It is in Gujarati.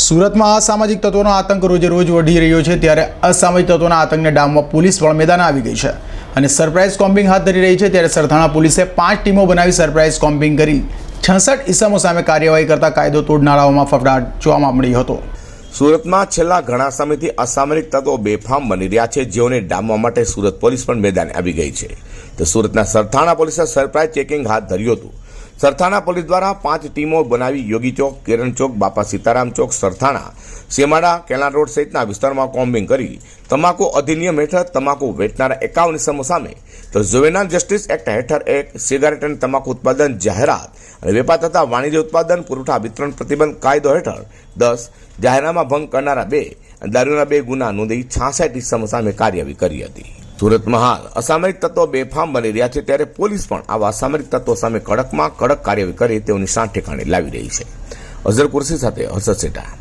સુરતમાં અસામાજિક તત્વોનો આતંક રોજે રોજ વધી રહ્યો છે ત્યારે અસામાજિક તત્વોના આતંકને ડામવા પોલીસ પણ મેદાન આવી ગઈ છે. અને સરપ્રાઇઝ કોમ્બિંગ હાથ ધરી રહી છે ત્યારે સરથાણા પોલીસે પાંચ ટીમો બનાવી સરપ્રાઇઝ કોમ્બિંગ કરી. છસઠ ઇસમો સામે કાર્યવાહી કરતા કાયદો તોડનારાઓમાં ફફડાટ જોવા મળ્યો હતો. સુરતમાં છેલ્લા ઘણા સમયથી અસામરિક તત્વો બેફામ બની રહ્યા છે, જેઓને ડામવા માટે સુરત પોલીસ પણ મેદાન આવી ગઈ છે. તો સુરતના સરથાણા પોલીસે સરપ્રાઇઝ ચેકિંગ હાથ ધર્યું હતું. સરથાણા પોલીસ દ્વારા પાંચ ટીમો બનાવી યોગી ચોક કિરણ ચોક, બાપા સીતારામ ચોક, સરથાણા સેમાડા કેલાન રોડ સહિતના વિસ્તારમાં કોમ્બિંગ કરી તમાકુ અધિનિયમ હેઠળ તમાકુ વેચનારા એકાવન ઇસમો સામે તો જુવેનાલ જસ્ટિસ એક્ટ હેઠળ એક સિગારેટ અને તમાકુ ઉત્પાદન જાહેરાત અને વેપાર તથા વાણિજ્ય ઉત્પાદન, પુરવઠા વિતરણ પ્રતિબંધ કાયદો હેઠળ દસ જાહેરનામા ભંગ કરનારા બે અને દારૂના બે ગુના નોંધી છાસઠ ઇસમો સામે કાર્યવાહી કરી હતી. સુરતમાં હાલ અસામરિક તત્વો બેફામ બની રહ્યા છે ત્યારે પોલીસ પણ આવા અસામરિક તત્વો સામે કડકમાં કડક કાર્યવાહી કરી તેઓની સાઠ ઠેકાણે લાવી રહી છે. અઝર કુરશી સાથે હર્ષદ સેઠા